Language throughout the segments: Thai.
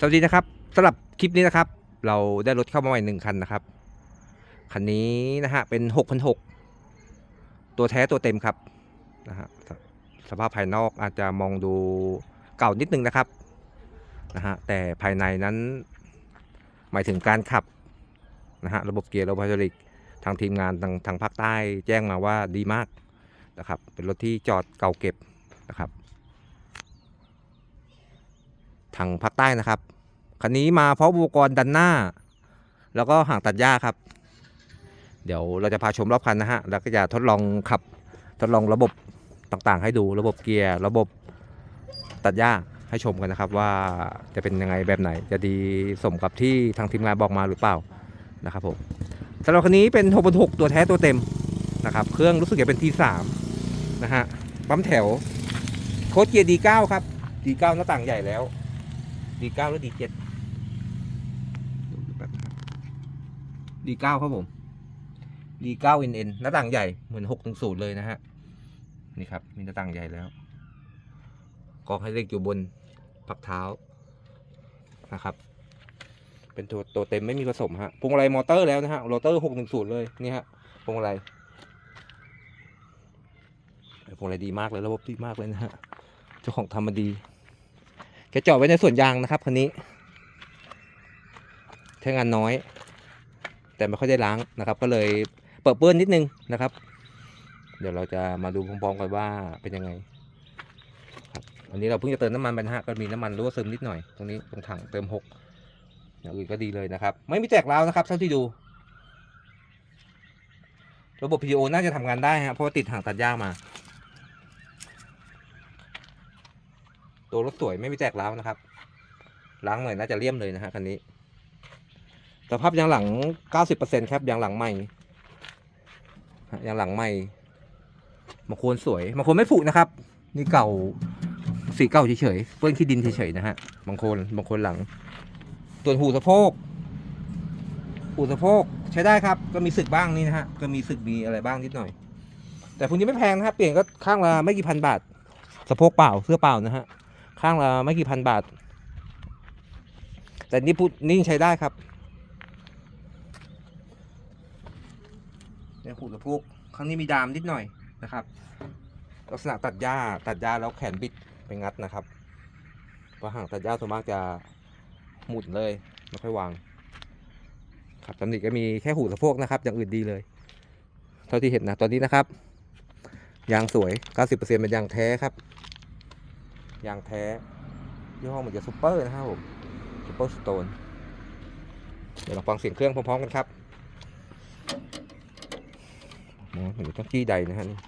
สวัสดีนะครับสำหรับคลิปนี้นะครับ เราได้รถเข้ามาใหม่หนึ่งคันนะครับ คันนี้นะฮะเป็น6 0 0ตัวแท้ตัวเต็มครับนะฮะสสภาพภายนอกอาจจะมองดูเก่านิดนึงนะครับนะฮะแต่ภายในนั้น หมายถึงการขับนะฮะระบบเกียร์ระบบไฮดรอลิกทางทีมงานทางทางภาคใต้แจ้งมาว่าดีมากนะครับ เป็นรถที่จอดเก่าเก็บนะครับ ทางภาคใต้นะครับ คันนี้มาพร้อมอุปกรณ์ดันหน้า แล้วก็ห่างตัดหญ้าครับ เดี๋ยวเราจะพาชมรอบคันนะฮะ แล้วก็จะทดลองขับ ทดลองระบบต่างๆ ให้ดู ระบบเกียร์ ระบบตัดหญ้าให้ชมกันนะครับว่าจะเป็นยังไงแบบไหน จะดีสมกับที่ทางทีมงานบอกมาหรือเปล่านะครับผมสำหรับคันนี้เป็น6 6 6ตัวแท้ตัวเต็มนะครับ เครื่องรู้สึกจะเป็น T3 นะฮะ ปั๊มแถว โค้ดเกียร์ D9 ครับ D9 หน้าต่างใหญ่แล้ว D9 หรือ D7 ดูแป๊บนะครับ D9 ครับผม D9 NN หน้าต่างใหญ่เหมือน610เลยนะฮะ นี่ครับ มีหน้าต่างใหญ่แล้ว กองให้เล็กอยู่บนพักเท้านะครับ เป็นตัวตัวเต็มไม่มีผสมฮะพวงมาลัยมอเตอร์แล้วนะฮะโรเตอร์610เลยนี่ฮะพวงมาลัยพวงมาลัยดีมากเลยระบบดีมากเลยนะฮะเจ้าของทำมาดี แกเจาะไว้ในส่วนยางนะครับคันนี้ใช้งานน้อย แต่ไม่ค่อยได้ล้างนะครับ ก็เลยเปิดเปื้อนนิดนึงนะครับ เดี๋ยวเราจะมาดูพร้อมๆกันว่าเป็นยังไงครับอันนี้เราเพิ่งจะเติมน้ำมันไปนะฮะก็มีน้ำมันรั่วซึมนิดหน่อยตรงนี้ตรงถังเติมหกอย่างอื่นก็ดีเลยนะครับ ไม่มีแตกร้าวนะครับเท่าที่ดู ระบบ PDO น่าจะทำงานได้ฮะเพราะว่าติดถังตัดหญ้ามา ตัวรถสวยไม่มีแตกร้าวนะครับ ล้างหน่อยน่าจะเลี่ยมเลยนะฮะคันนี้สภาพยางหลัง 90%ครับยางหลังใหม่ยางหลังใหม่มาโคนสวยมาโคนไม่ผุนะครับ นี่เก่าสีเก่าเฉยๆเปื้อนขี้ดินเฉยๆนะฮะบางคนบางคนหลังส่วนหูสะโพกหูสะโพกใช้ได้ครับ ก็มีสึกบ้างนี่นะฮะก็มีสึกมีอะไรบ้างนิดหน่อย แต่พวกนี้ไม่แพงนะครับเปลี่ยนก็ข้างละไม่กี่พันบาทสะโพกเปล่าเสื้อเปล่านะฮะ ข้างละไม่กี่พันบาท แต่นี่พูดนี่งใช้ได้ครับเนี่ยหูสะโพกข้างนี้มีดามนิดหน่อยนะครับ ลักษณะตัดหญ้าตัดหญ้าแล้วแขนบิดไปงัดนะครับเพราะห่างตัดหญ้าส่วนมากจะหมุนเลยไม่ค่อยวาง ครับตำหนิก็มีแค่หูสะโพกนะครับ อย่างอื่นดีเลย เท่าที่เห็นนะตอนนี้นะครับ ยางสวย 90%เป็นยางแท้ครับ ยางแท้ยี่ห้อเหมือนจะซูเปอร์นะครับผมซูเปอร์สโตนเดี๋ยวลองฟังเสียงเครื่องพร้อมๆกันครับโอ้เหมือนต้องจี้ใดนะฮะนี่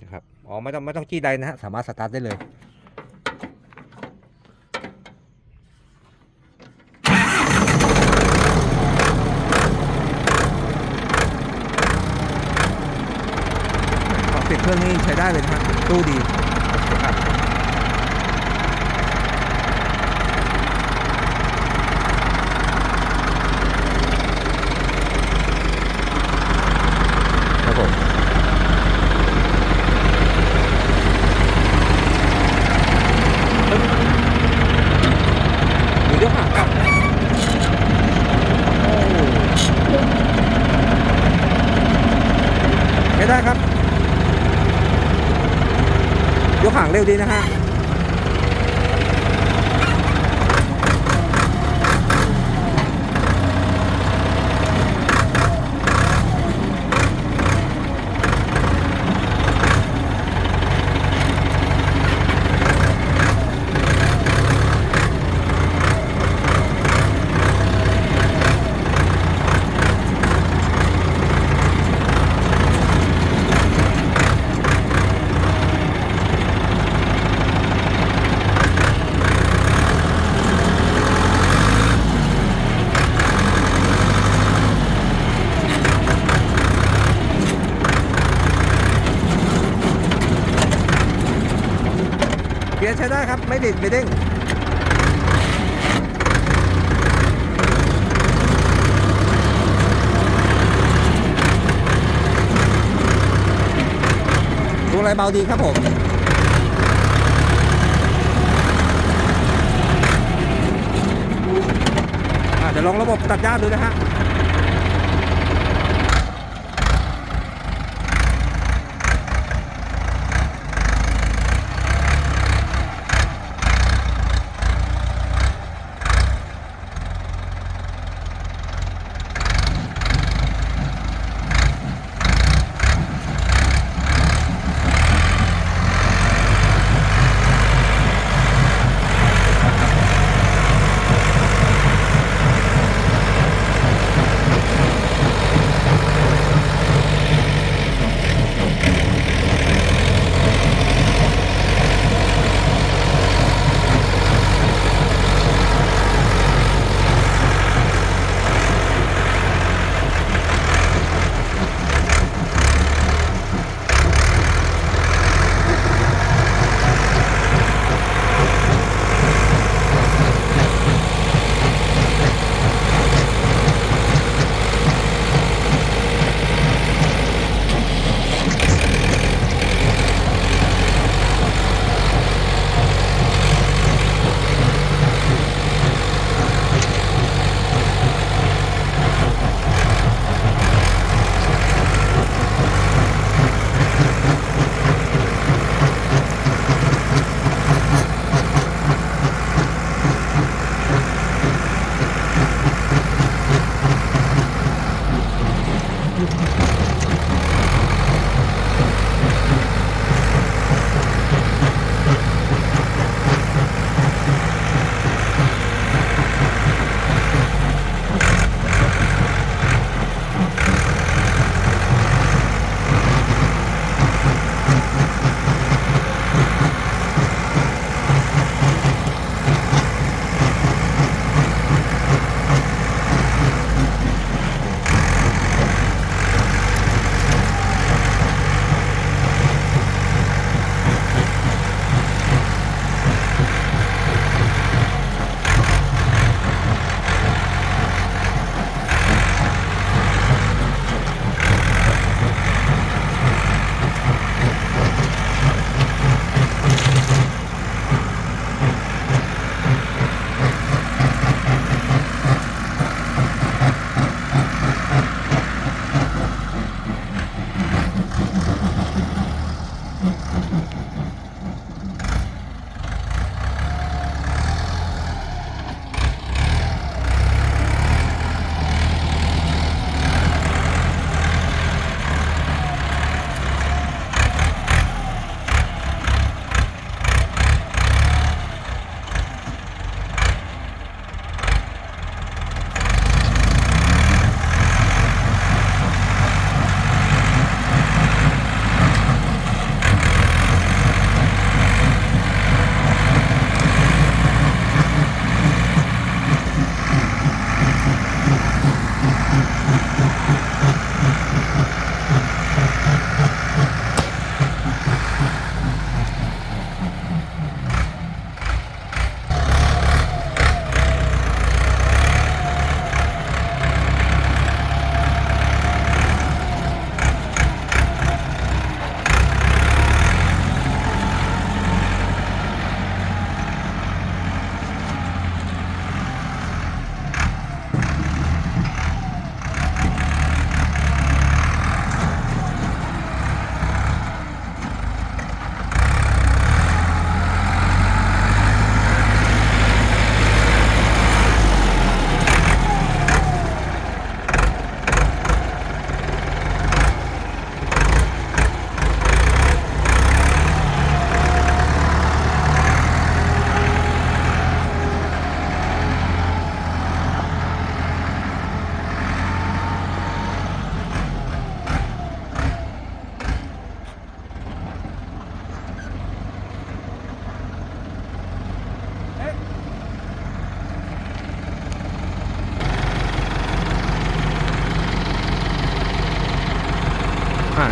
นะครับอ๋อไม่ต้องไม่ต้องจี้ใดนะฮะสามารถสตาร์ทได้เลย ของเสียงเครื่องนี่ ใช้ได้เลยนะฮะตู้ดีครับครับผมมีเรื่องหางกลับโอ้ใช้ได้ครับ ยกหาง เร็วดีนะฮะ ใช้ได้ครับ ไม่ดิดไม่เด้งอะไรเบาดีครับผมเดี๋ยวลองระบบตัดหญ้าดูนะฮะ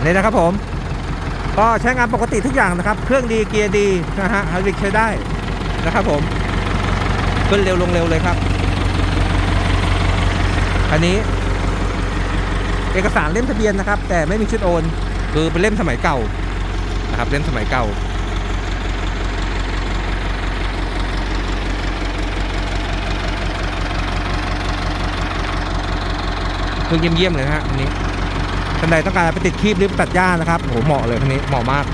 นี่นะครับผม ก็ใช้งานปกติทุกอย่างนะครับ เครื่องดีเกียร์ดีนะฮะฮาริกใช้ได้นะครับผมขึ้นเร็วลงเร็วเลยครับ อันนี้ เอกสารเล่มทะเบียนนะครับ แต่ไม่มีชุดโอน คือเป็นเล่มสมัยเก่านะครับ เล่มสมัยเก่าเครื่องเยี่ยมๆเลยฮะอันนี้ ท่านใดต้องการไปติดคีบหรือตัดหญ้านะครับโหเหมาะเลยคันนี้เหมาะมาก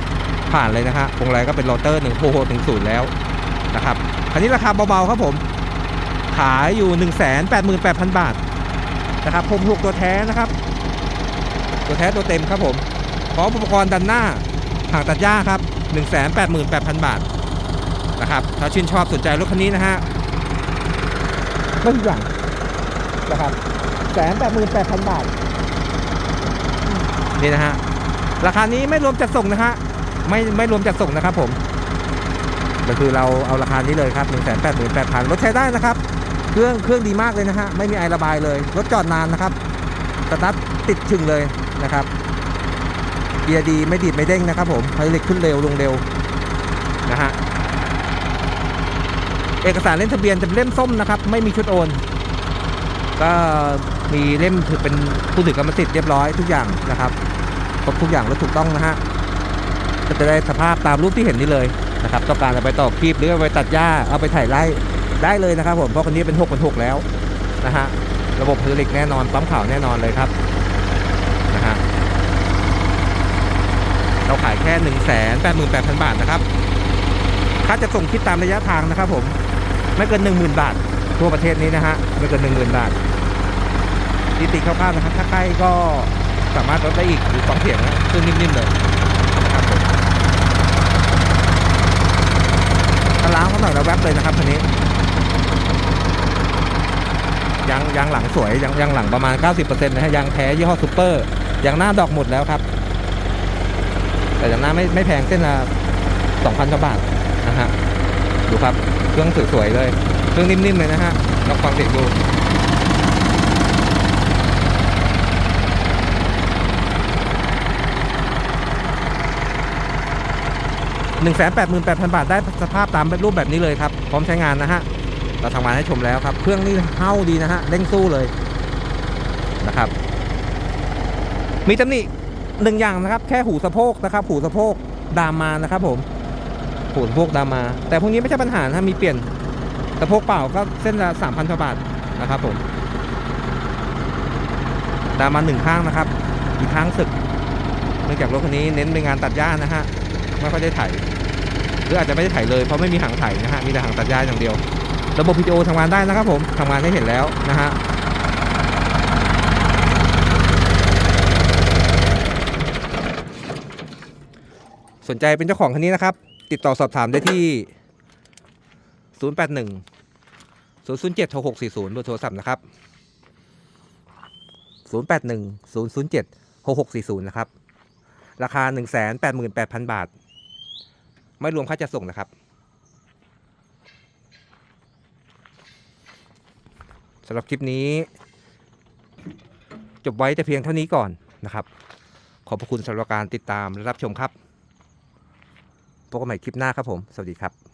ผ่านเลยนะฮะวงไรก็เป็นโรเตอร์หนึ่งโฮถึงศูนย์แล้วนะครับคันนี้ราคาเบาๆครับผม ขายอยู่ 1 8 8 0 0 0 บาทนะครับผมถูกตัวแท้นะครับ ตัวแท้ตัวเต็มครับผมพร้อมอุปกรณ์ดันหน้าถังตัดหญ้าครับ1 8 8 0 0 0 บาทนะครับถ้าชื่นชอบสนใจรถคันนี้นะฮะไม่ผิดหวังนะครับแสนแปดหมื่นแปดพันบาท นี่นะฮะราคานี้ไม่รวมจัดส่งนะฮะไม่ไม่รวมจัดส่งนะครับ ผมก็คือเราเอาราคานี้เลยครับ1 8 8 0 0 0รถใช้ได้นะครับ เครื่องเครื่องดีมากเลยนะฮะไม่มีไอระบายเลยรถจอดนานนะครับสตาร์ทติดชึงเลยนะครับเกียร์ดีไม่ดีดไม่เด้งนะครับ ผมไฮดรอลิกขึ้นเร็วลงเร็วนะฮะเอกสารเล่มทะเบียนจะเป็นเล่มส้มนะครับ ไม่มีชุดโอน ก็มีเล่มถือเป็นผู้ถือกรรมสิทธิ์เรียบร้อยทุกอย่างนะครับ ครบทุกอย่างและถูกต้องนะฮะก็จะได้สภาพตามรูปที่เห็นนี้เลยนะครับต้องการเอาไปต่อคลิปหรือเอาไปตัดหญ้าเอาไปถ่ายไร่ได้เลยนะครับผมเพราะคันนี้เป็น6เป็น6แล้วนะฮะระบบไฮดรอลิกแน่นอนปั๊มข่าวแน่นอนเลยครับนะฮะเราขายแค่ 1 8 8 0 0 0 บาทนะครับค่าจะส่งคิดตามระยะทางนะครับผมไม่เกิน 10,000 บาท ทั่วประเทศนี้นะฮะไม่เกิน 10,000 บาทที่ติดคร่าวๆนะครับถ้าใกล้ก็ สามารถลดได้อีกหรือฟังเสียงนะเครื่องนิ่มๆเลยนะครับผมถ้าล้างเขาหน่อยแล้วแวบเลยนะครับคันนี้ยางยางหลังสวยยางยางหลังประมาณ 90%นะฮะยางแท้ยี่ห้อซูเปอร์ยางหน้าดอกหมดแล้วครับ แต่ยางหน้าไม่ไม่แพงเส้นละ2,000กว่าบาทนะฮะดูครับเครื่องสวยๆเลยเครื่องนิ่มๆเลยนะฮะลองฟังเสียงดู หนึ่งแสนแปดหมื่นแปดพันบาทได้สภาพตามรูปแบบนี้เลยครับ พร้อมใช้งานนะฮะ เราทำงานให้ชมแล้วครับ เครื่องนี่เฮ้าดีนะฮะเร่งสู้เลยนะครับ มีตำหนิหนึ่งอย่างนะครับ แค่หูสะโพกนะครับ หูสะโพกดามมานะครับ ผมหูสะโพกดามมา แต่พวกนี้ไม่ใช่ปัญหานะฮะมีเปลี่ยนสะโพกเปล่าก็เส้นละสามพันบาทนะครับผมตามมาหนึ่งข้างนะครับ อีกข้างสึกเนื่องจากรถคันนี้เน้นเป็นงานตัดหญ้านะฮะไม่ค่อยได้ไถห รืออาจจะไม่ได้ไถเลยเพราะไม่มีหางไถนะฮะมีแต่หางตัดหญ้าอย่างเดียว ระบบพีโอทำงานได้นะครับผมทำงานให้เห็นแล้วนะฮะสนใจเป็นเจ้าของคันนี้นะครับ ติดต่อสอบถามได้ที่ 081 007 6640เบอร์โทรศัพท์นะครับ 081 007 6640 นะครับ ราคา 188,000 บาท ไม่รวมค่าจัดส่งนะครับ สำหรับคลิปนี้ จบไว้แต่เพียงเท่านี้ก่อนนะครับ ขอบพระคุณสำหรับการติดตามและรับชมครับ พบกันใหม่คลิปหน้าครับผม สวัสดีครับ